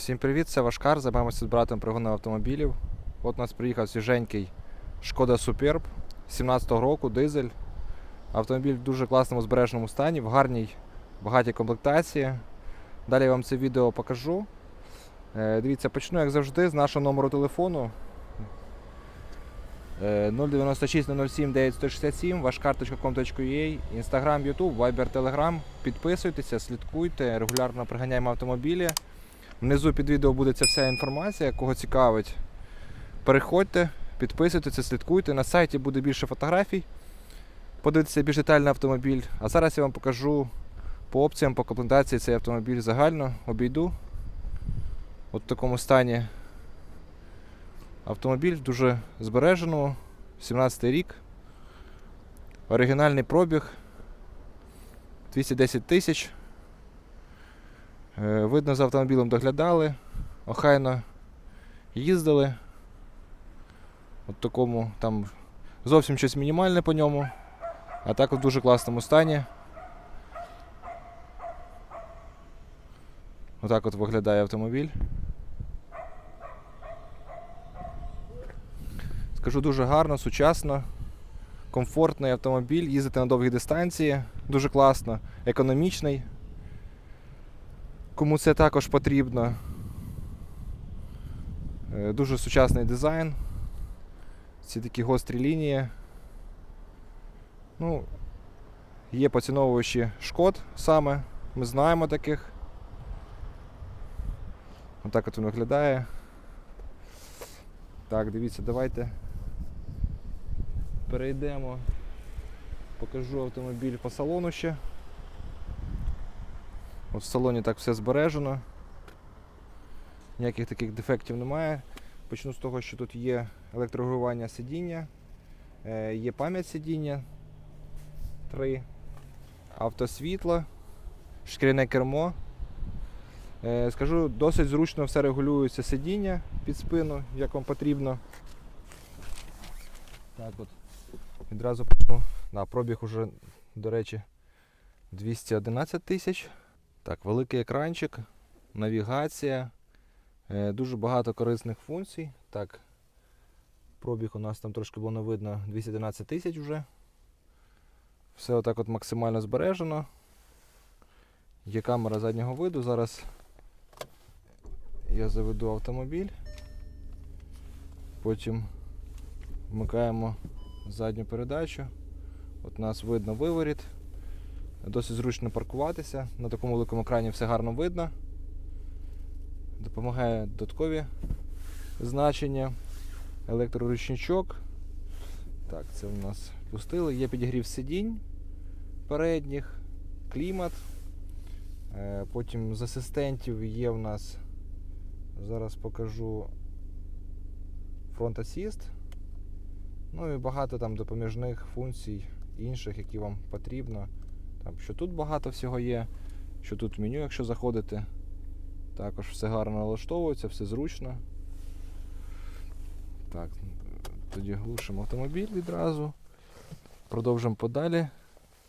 Всім привіт, це Вашкар. Займаємося з братом пригоном автомобілів. От у нас приїхав свіженький Шкода Superb 17-го року, дизель. Автомобіль в дуже класному збереженому стані, в гарній багатій комплектації. Далі я вам це відео покажу. Е, Дивіться, почну, як завжди, з нашого номеру телефону. Е, 096 007 9167, вашкар.com.ua, Instagram, YouTube, Viber, Telegram. Підписуйтеся, слідкуйте, регулярно приганяємо автомобілі. Внизу під відео буде ця вся інформація, кого цікавить. Переходьте, підписуйтеся, слідкуйте. На сайті буде більше фотографій. Подивитися більш детально автомобіль. А зараз я вам покажу по опціям, по комплектації цей автомобіль загально обійду. От в такому стані автомобіль дуже збереженому. 17 рік. Оригінальний пробіг 210 тисяч. Е, Видно, за автомобілем доглядали, охайно їздили. От такому там зовсім щось мінімальне по ньому, а так в дуже класному стані. Отак от виглядає автомобіль. Скажу дуже гарно, сучасно, комфортний автомобіль, їздити на довгі дистанції, дуже класно, економічний кому це також потрібно. Е, Дуже сучасний дизайн. Ці такі гострі лінії. Ну, є поціновувачі шкод саме. Ми знаємо таких. Отак от він виглядає. Так, дивіться, давайте перейдемо. Покажу автомобіль по салону ще. От в салоні так все збережено. Ніяких таких дефектів немає. Почну з того, що тут є електрорегулювання сидіння, е, є пам'ять сидіння 3, автосвітло, шкіряне кермо. Е, Скажу, досить зручно все регулюється сидіння під спину, як вам потрібно. Так от. Відразу почну. Да, пробіг уже, до речі, 211 тисяч. Так, великий екранчик, навігація, е, дуже багато корисних функцій. Так, пробіг у нас там трошки було не видно 211 тисяч вже. Все отак от максимально збережено. Є камера заднього виду. Зараз я заведу автомобіль. Потім вмикаємо задню передачу. От нас видно виворіт. Досить зручно паркуватися. На такому великому екрані все гарно видно. Допомагає додаткові значення. Електроручничок. Так, це в нас пустили. Є підігрів сидінь передніх, клімат. Е, Потім з асистентів є в нас, зараз покажу фронт асіст. Ну і багато там допоміжних функцій інших, які вам потрібно. Там, що тут багато всього є, що тут меню, якщо заходити. Також все гарно налаштовується, все зручно. Так, тоді глушимо автомобіль відразу. Продовжимо подалі.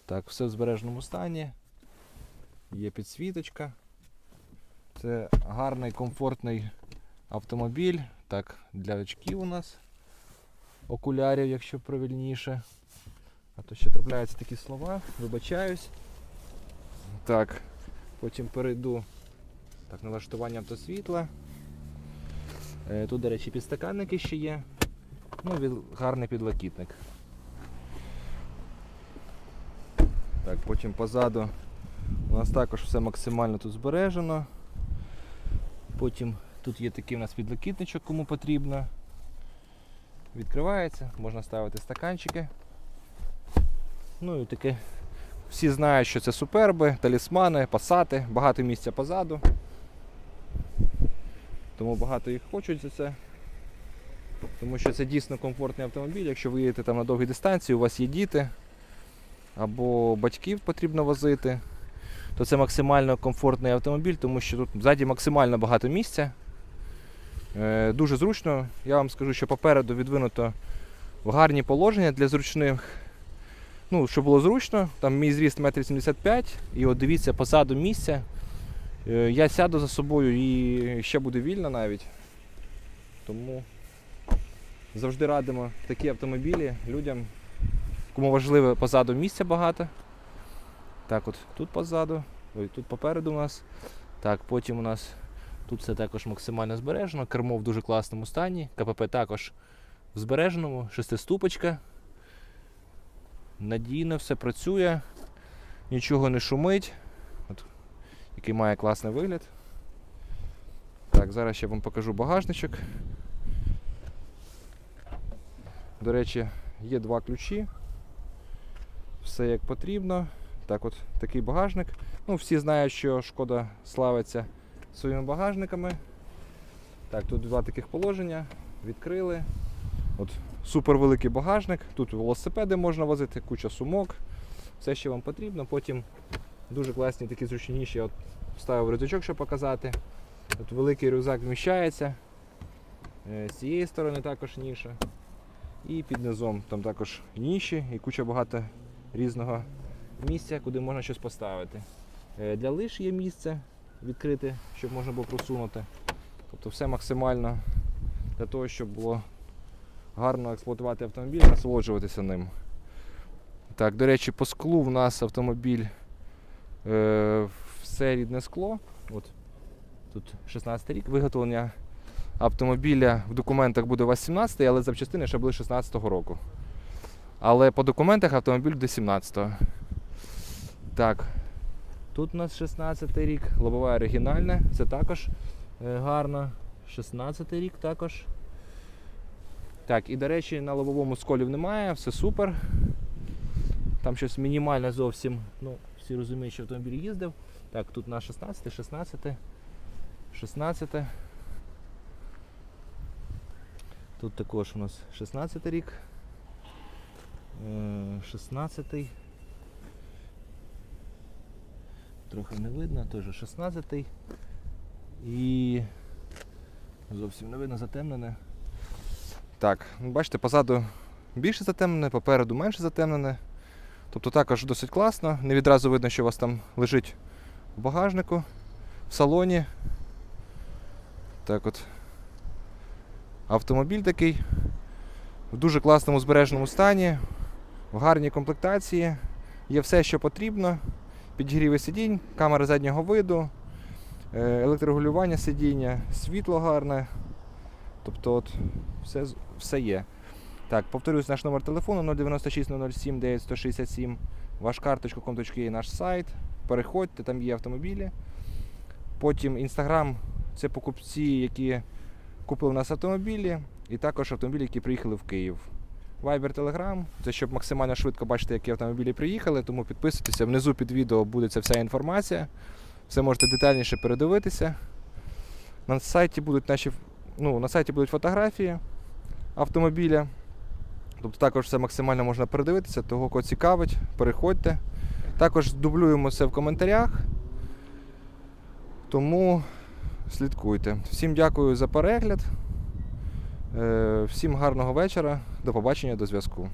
Так, все в збережному стані. Є підсвіточка. Це гарний, комфортний автомобіль. Так, для очків у нас окулярів, якщо правильніше. А то ще трапляються такі слова, вибачаюсь. Так, потім перейду так, налаштування автосвітла. Е, Тут, до речі, підстаканники ще є. Ну, гарний підлокітник. Так, потім позаду у нас також все максимально тут збережено. Потім тут є такий у нас підлокітничок, кому потрібно. Відкривається, можна ставити стаканчики. Ну і таке. Всі знають, що це суперби, талісмани, пасати, багато місця позаду. Тому багато їх хочуть за це. Тому що це дійсно комфортний автомобіль. Якщо ви їдете там на довгі дистанції, у вас є діти або батьків потрібно возити, то це максимально комфортний автомобіль, тому що тут ззаді максимально багато місця. Е, дуже зручно. Я вам скажу, що попереду відвинуто в гарні положення для зручних ну, щоб було зручно, там мій зріст 1,75 м, і от дивіться позаду місця, Е, Я сяду за собою і ще буде вільно навіть. Тому завжди радимо такі автомобілі людям, кому важливо позаду місця багато. Так, от тут позаду, ой, тут попереду у нас. Так, потім у нас тут все також максимально збережено. Кермо в дуже класному стані. КПП також в збереженому, шестиступочка. Надійно все працює, нічого не шумить. От, який має класний вигляд. Так, зараз ще вам покажу багажничок. До речі, є два ключі. Все як потрібно. Так, от такий багажник. Ну, всі знають, що шкода славиться своїми багажниками. Так, тут два таких положення. Відкрили. От супер великий багажник. Тут велосипеди можна возити, куча сумок. Все, що вам потрібно. Потім дуже класні такі зручніші. От вставив рюкзачок, щоб показати. От великий рюкзак вміщається. Е, З цієї сторони також ніша. І під низом там також ніші і куча багато різного місця, куди можна щось поставити. Е, Для лиш є місце відкрите, щоб можна було просунути. Тобто все максимально для того, щоб було гарно експлуатувати автомобіль, насолоджуватися ним. Так, до речі, по склу в нас автомобіль е, все рідне скло. От, тут 16 рік виготовлення автомобіля в документах буде у вас 17, але запчастини ще були 16-го року. Але по документах автомобіль до 17-го. Так. Тут у нас 16 рік, лобове оригінальне, це також е, гарно. 16 й рік також. Так, і до речі, на лобовому сколів немає, все супер. Там щось мінімальне зовсім. Ну, всі розуміють, що автомобіль їздив. Так, тут на 16, 16, 16. Тут також у нас 16 рік. Е, 16. Трохи не видно, теж 16. І зовсім не видно затемнене. Так, ну, бачите, позаду більше затемнене, попереду менше затемнене. Тобто також досить класно. Не відразу видно, що у вас там лежить в багажнику, в салоні. Так от. Автомобіль такий в дуже класному збереженому стані, в гарній комплектації. Є все, що потрібно. Підігріви сидінь, камера заднього виду, е, електрорегулювання сидіння, світло гарне. Тобто от все, все є. Так, повторюсь, наш номер телефону 096 007 9167. Ваш карточка.com.ua наш сайт. Переходьте, там є автомобілі. Потім інстаграм це покупці, які купили у нас автомобілі, і також автомобілі, які приїхали в Київ. Viber, Telegram, це щоб максимально швидко бачити, які автомобілі приїхали, тому підписуйтеся. Внизу під відео буде вся інформація. Все можете детальніше передивитися. На сайті будуть наші ну, на сайті будуть фотографії автомобіля. Тобто також все максимально можна передивитися, того кого цікавить, переходьте. Також дублюємо все в коментарях. Тому слідкуйте. Всім дякую за перегляд. Е, Всім гарного вечора. До побачення, до зв'язку.